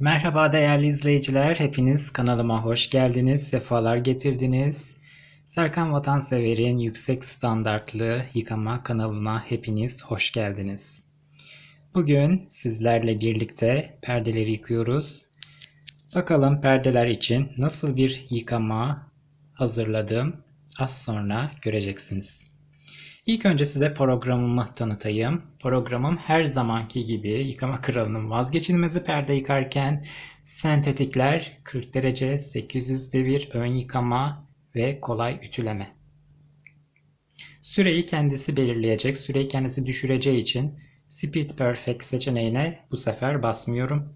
Merhaba değerli izleyiciler, hepiniz kanalıma hoş geldiniz, sefalar getirdiniz. Serkan Vatansever'in yüksek standartlı yıkama kanalına hepiniz hoş geldiniz. Bugün sizlerle birlikte perdeleri yıkıyoruz. Bakalım perdeler için nasıl bir yıkama hazırladım az sonra göreceksiniz. İlk önce size programımı tanıtayım. Programım her zamanki gibi yıkama kralının vazgeçilmezi perde yıkarken sentetikler 40 derece, 800 devir, ön yıkama ve kolay ütüleme. Süreyi kendisi belirleyecek. Süreyi kendisi düşüreceği için Speed Perfect seçeneğine bu sefer basmıyorum.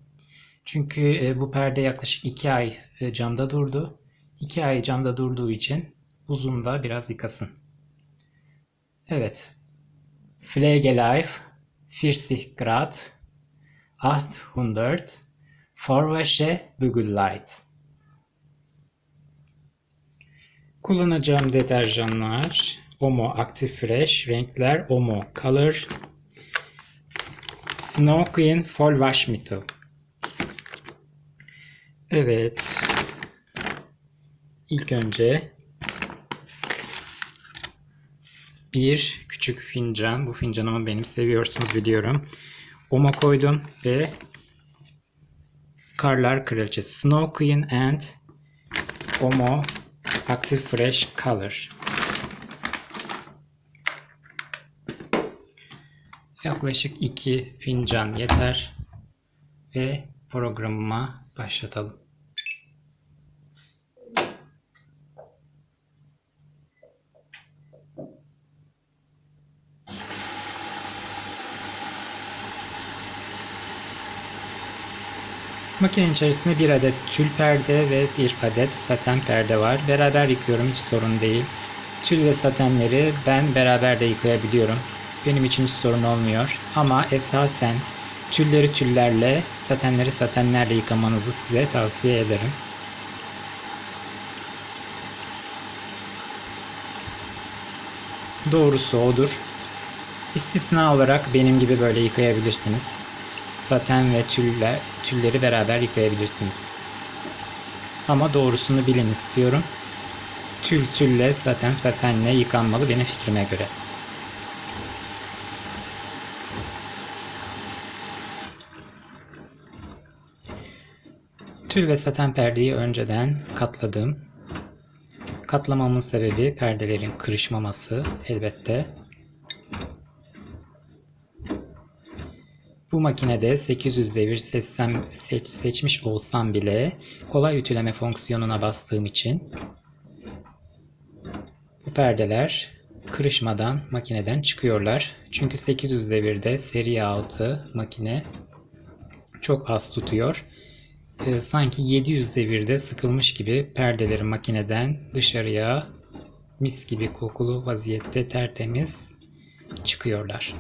Çünkü e, bu perde yaklaşık 2 ay e, camda durdu. 2 ay camda durduğu için uzun da biraz yıkasın. Evet. Pflegelife 40 Grad 800 Vorwäsche Bügellight Kullanacağım deterjanlar Omo Active Fresh renkler Omo Color Snow Queen Fall Waschmittel Evet. İlk önce bir küçük fincan. Bu fincanımı benim seviyorsunuz biliyorum. Oma koydum ve Karlar Kraliçesi Snow Queen and Omo Active Fresh Color. Yaklaşık iki fincan yeter ve programıma başlatalım. Makinenin içerisinde bir adet tül perde ve bir adet saten perde var. Beraber yıkıyorum hiç sorun değil. Tül ve satenleri ben beraber de yıkayabiliyorum. Benim için hiç sorun olmuyor. Ama esasen tülleri tüllerle, satenleri satenlerle yıkamanızı size tavsiye ederim. Doğrusu odur. İstisna olarak benim gibi böyle yıkayabilirsiniz saten ve tüller, tülleri beraber yıkayabilirsiniz. Ama doğrusunu bilin istiyorum. Tül tülle, saten satenle yıkanmalı benim fikrime göre. Tül ve saten perdeyi önceden katladım. Katlamamın sebebi perdelerin kırışmaması elbette. Bu makinede 800 devir seçsem, seç, seçmiş olsam bile kolay ütüleme fonksiyonuna bastığım için bu perdeler kırışmadan makineden çıkıyorlar. Çünkü 800 devirde seri 6 makine çok az tutuyor. Ee, sanki 700 devirde sıkılmış gibi perdeleri makineden dışarıya mis gibi kokulu vaziyette tertemiz çıkıyorlar.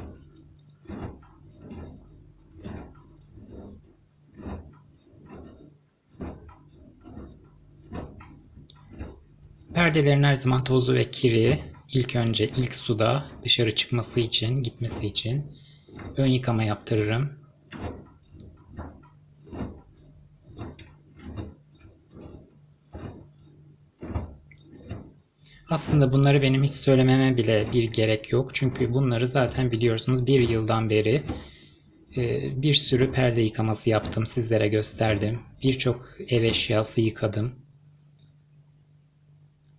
Perdelerin her zaman tozu ve kiri ilk önce ilk suda dışarı çıkması için, gitmesi için ön yıkama yaptırırım. Aslında bunları benim hiç söylememe bile bir gerek yok. Çünkü bunları zaten biliyorsunuz bir yıldan beri e, bir sürü perde yıkaması yaptım. Sizlere gösterdim. Birçok ev eşyası yıkadım.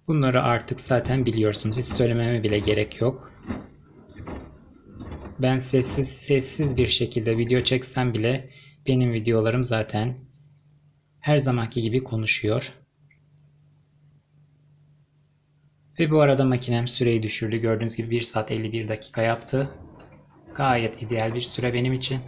Bunları artık zaten biliyorsunuz. Hiç söylememe bile gerek yok. Ben sessiz sessiz bir şekilde video çeksem bile benim videolarım zaten her zamanki gibi konuşuyor. Ve bu arada makinem süreyi düşürdü. Gördüğünüz gibi 1 saat 51 dakika yaptı. Gayet ideal bir süre benim için.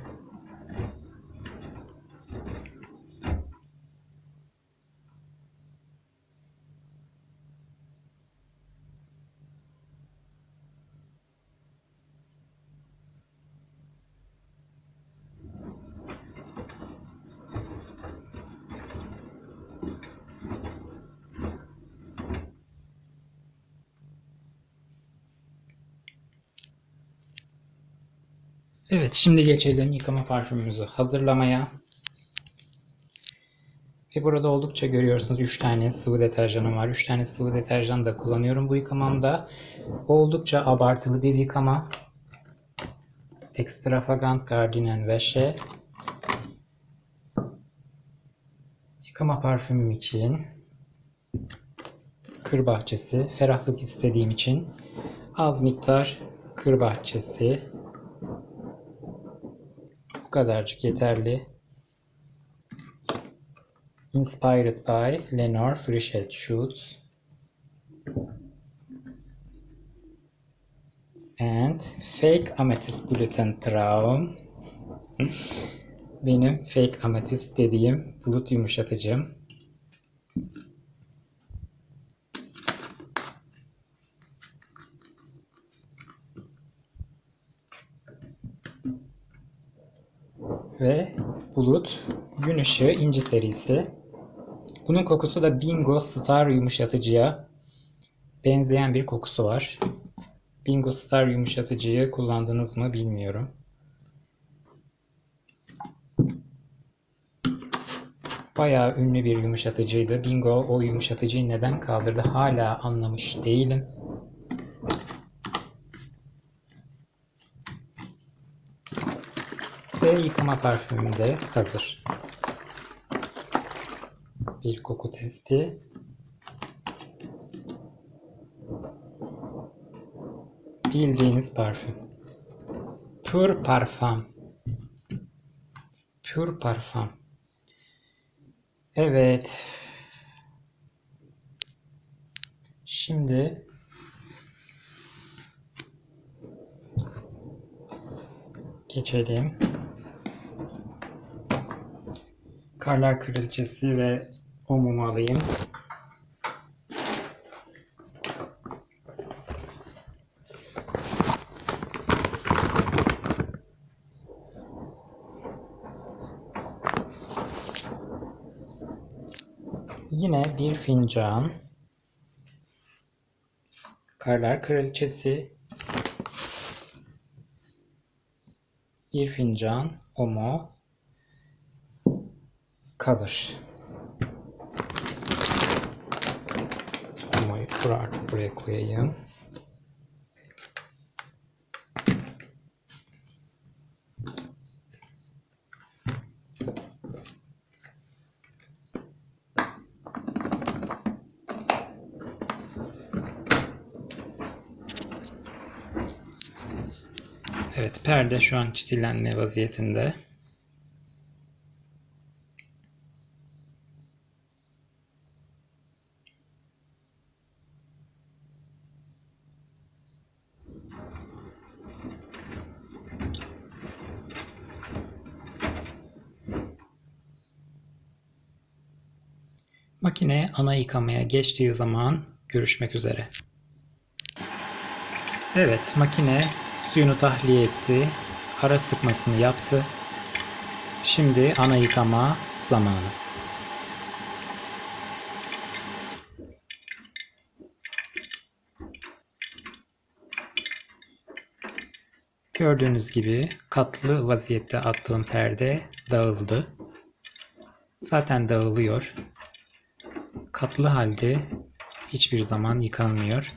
Evet şimdi geçelim yıkama parfümümüzü hazırlamaya. Ve burada oldukça görüyorsunuz 3 tane sıvı deterjanım var. 3 tane sıvı deterjan da kullanıyorum bu yıkamamda. Oldukça abartılı bir yıkama. Extravagant Gardinen Wäsche. Yıkama parfümüm için. Kır bahçesi. Ferahlık istediğim için. Az miktar kır bahçesi. Kadarcık yeterli. Inspired by Lenore Frischet Schutz. And Fake Amethyst Bulletin Traum. Benim Fake Amethyst dediğim bulut yumuşatıcım. Ve bulut gün ışığı inci serisi. Bunun kokusu da Bingo Star yumuşatıcıya benzeyen bir kokusu var. Bingo Star yumuşatıcıyı kullandınız mı bilmiyorum. Bayağı ünlü bir yumuşatıcıydı. Bingo o yumuşatıcıyı neden kaldırdı hala anlamış değilim. Ve yıkama parfümüm de hazır. Bir koku testi. Bildiğiniz parfüm. Pur Parfum. Pur Parfum. Evet. Şimdi geçelim. Karlar Kraliçesi ve o mumu alayım. Yine bir fincan. Karlar Kraliçesi. Bir fincan omo kalır. Omoyu bura artık buraya koyayım. Evet, perde şu an çitilenme vaziyetinde. Makine ana yıkamaya geçtiği zaman görüşmek üzere. Evet, makine suyunu tahliye etti. Ara sıkmasını yaptı. Şimdi ana yıkama zamanı. Gördüğünüz gibi katlı vaziyette attığım perde dağıldı. Zaten dağılıyor. Katlı halde hiçbir zaman yıkanmıyor.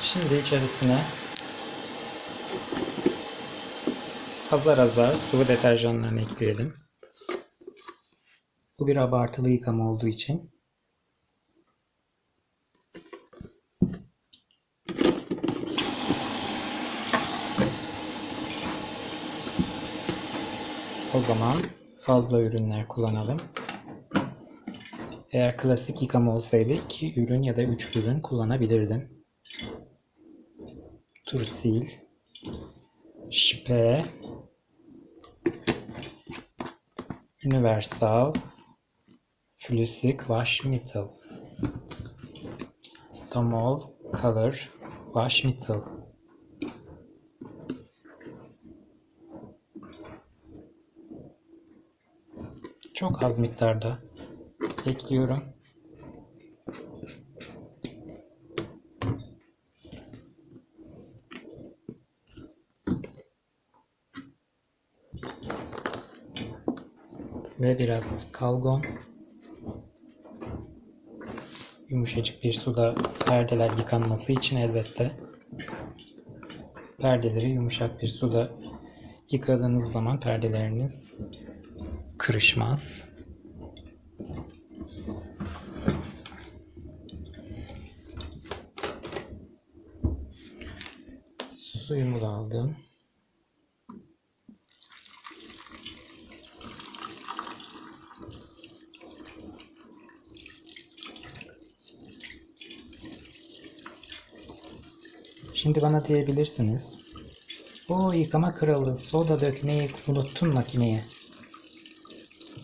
Şimdi içerisine azar azar sıvı deterjanlarını ekleyelim. Bu bir abartılı yıkama olduğu için o zaman fazla ürünler kullanalım. Eğer klasik yıkama olsaydı 2 ürün ya da 3 ürün kullanabilirdim. Tursil, Spe, Universal, Flüssig Waschmittel, Domol Color Waschmittel. Çok az miktarda ekliyorum. Ve biraz kalgon. Yumuşacık bir suda perdeler yıkanması için elbette perdeleri yumuşak bir suda yıkadığınız zaman perdeleriniz kırışmaz. Suyumu da aldım. Şimdi bana diyebilirsiniz. O yıkama kralı soda dökmeyi unuttun makineye.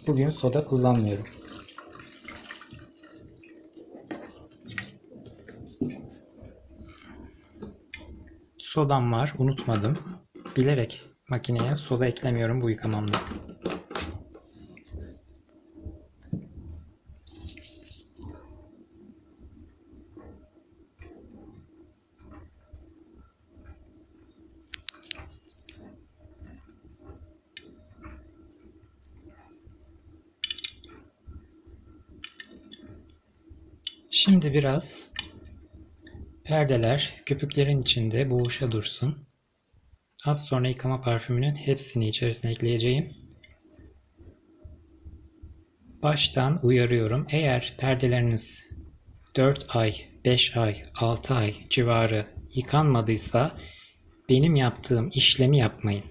Bugün soda kullanmıyorum. Sodam var, unutmadım. Bilerek makineye soda eklemiyorum bu yıkamamda. Biraz perdeler köpüklerin içinde boğuşa dursun. Az sonra yıkama parfümünün hepsini içerisine ekleyeceğim. Baştan uyarıyorum. Eğer perdeleriniz 4 ay, 5 ay, 6 ay civarı yıkanmadıysa benim yaptığım işlemi yapmayın.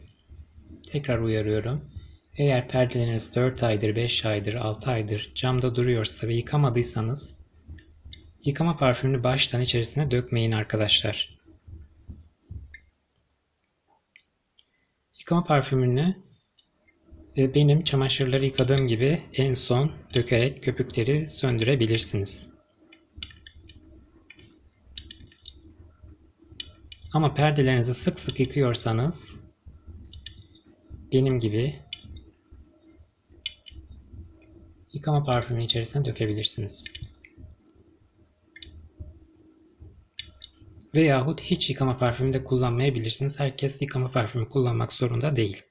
Tekrar uyarıyorum. Eğer perdeleriniz 4 aydır, 5 aydır, 6 aydır camda duruyorsa ve yıkamadıysanız Yıkama parfümünü baştan içerisine dökmeyin arkadaşlar. Yıkama parfümünü e, benim çamaşırları yıkadığım gibi en son dökerek köpükleri söndürebilirsiniz. Ama perdelerinizi sık sık yıkıyorsanız benim gibi yıkama parfümünün içerisine dökebilirsiniz. Veyahut hiç yıkama parfümü de kullanmayabilirsiniz. Herkes yıkama parfümü kullanmak zorunda değil.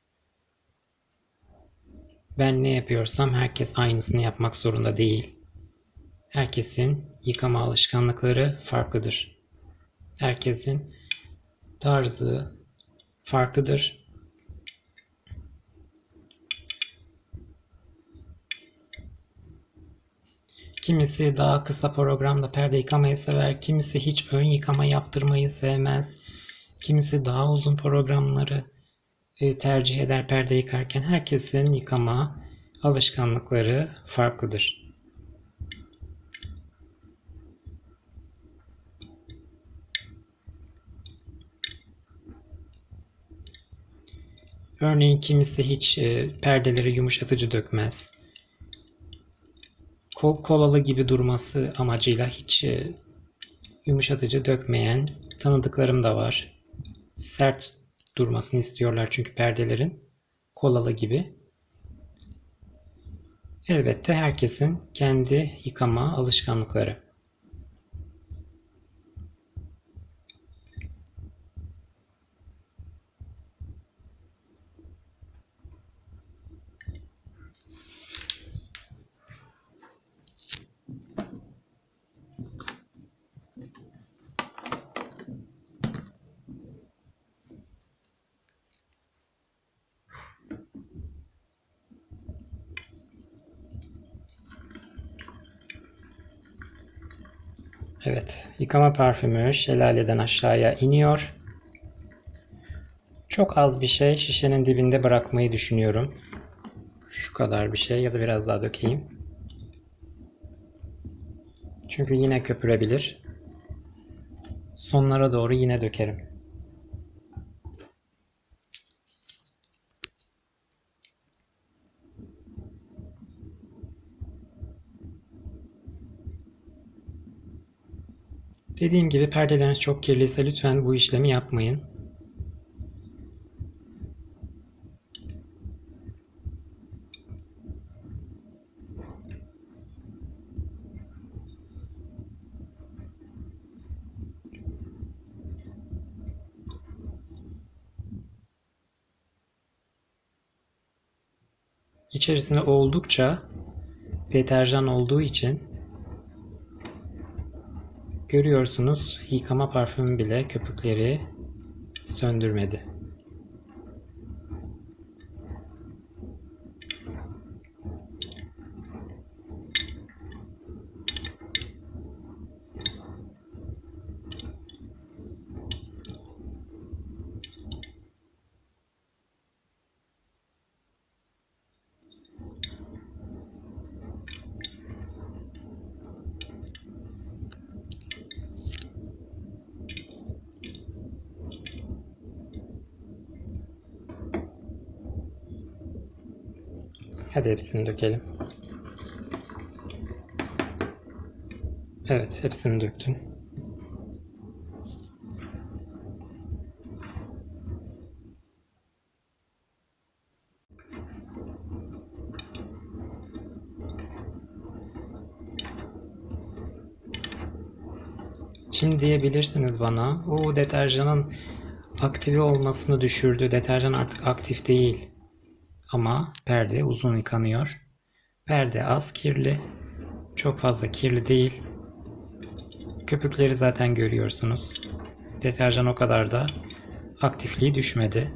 Ben ne yapıyorsam herkes aynısını yapmak zorunda değil. Herkesin yıkama alışkanlıkları farklıdır. Herkesin tarzı farklıdır. Kimisi daha kısa programda perde yıkamayı sever, kimisi hiç ön yıkama yaptırmayı sevmez. Kimisi daha uzun programları e, tercih eder perde yıkarken. Herkesin yıkama alışkanlıkları farklıdır. Örneğin kimisi hiç e, perdeleri yumuşatıcı dökmez kol kolalı gibi durması amacıyla hiç e, yumuşatıcı dökmeyen tanıdıklarım da var. Sert durmasını istiyorlar çünkü perdelerin kolalı gibi. Elbette herkesin kendi yıkama alışkanlıkları. Evet, yıkama parfümü şelaleden aşağıya iniyor. Çok az bir şey şişenin dibinde bırakmayı düşünüyorum. Şu kadar bir şey ya da biraz daha dökeyim. Çünkü yine köpürebilir. Sonlara doğru yine dökerim. Dediğim gibi perdeleriniz çok kirliyse lütfen bu işlemi yapmayın. İçerisinde oldukça deterjan olduğu için görüyorsunuz yıkama parfümü bile köpükleri söndürmedi. Hadi hepsini dökelim. Evet, hepsini döktün. Şimdi diyebilirsiniz bana, o deterjanın aktive olmasını düşürdü. Deterjan artık aktif değil. Ama perde uzun yıkanıyor. Perde az kirli. Çok fazla kirli değil. Köpükleri zaten görüyorsunuz. Deterjan o kadar da aktifliği düşmedi.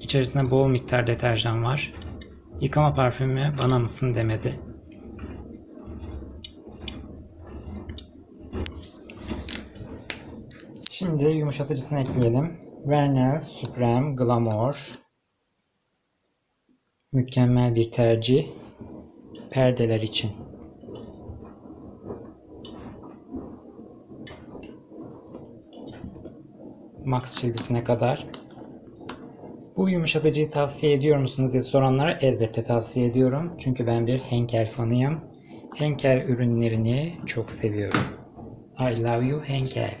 İçerisinde bol miktar deterjan var. Yıkama parfümü bana mısın demedi. Şimdi yumuşatıcısını ekleyelim. Vernel Supreme Glamour. Mükemmel bir tercih. Perdeler için. Max çizgisine kadar. Bu yumuşatıcıyı tavsiye ediyor musunuz diye soranlara elbette tavsiye ediyorum. Çünkü ben bir Henkel fanıyım. Henkel ürünlerini çok seviyorum. I love you Henkel.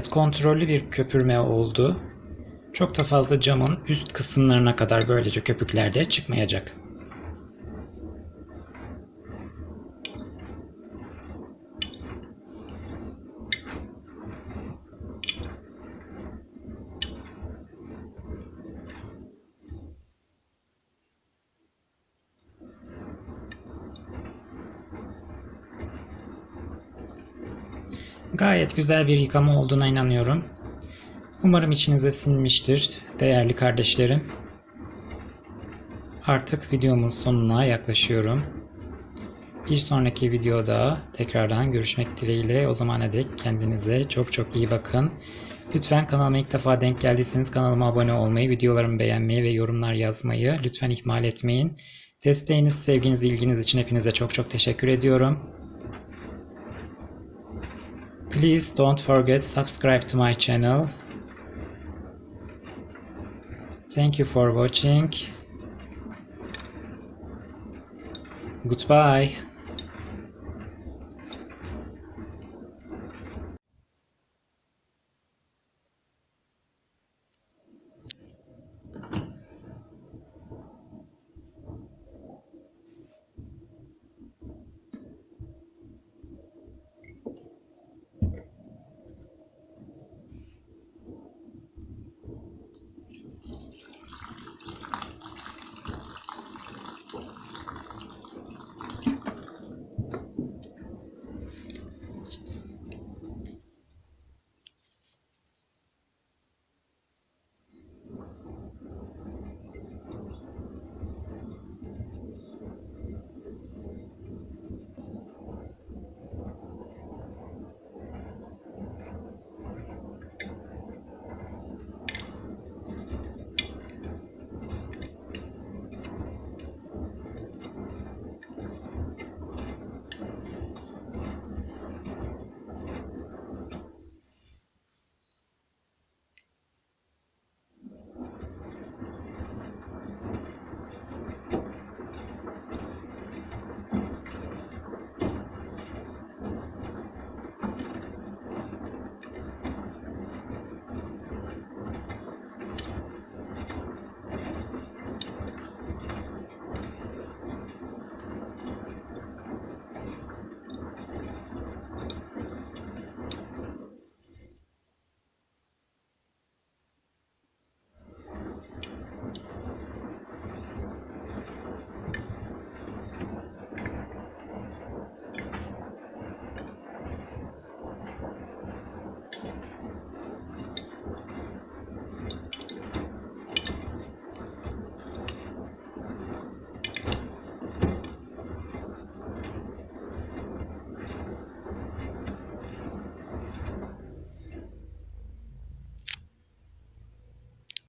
Evet, kontrollü bir köpürme oldu. Çok da fazla camın üst kısımlarına kadar böylece köpükler de çıkmayacak. Gayet güzel bir yıkama olduğuna inanıyorum. Umarım içinize sinmiştir değerli kardeşlerim. Artık videomun sonuna yaklaşıyorum. Bir sonraki videoda tekrardan görüşmek dileğiyle. O zamana dek kendinize çok çok iyi bakın. Lütfen kanalıma ilk defa denk geldiyseniz kanalıma abone olmayı, videolarımı beğenmeyi ve yorumlar yazmayı lütfen ihmal etmeyin. Desteğiniz, sevginiz, ilginiz için hepinize çok çok teşekkür ediyorum. Please don't forget subscribe to my channel. Thank you for watching. Goodbye.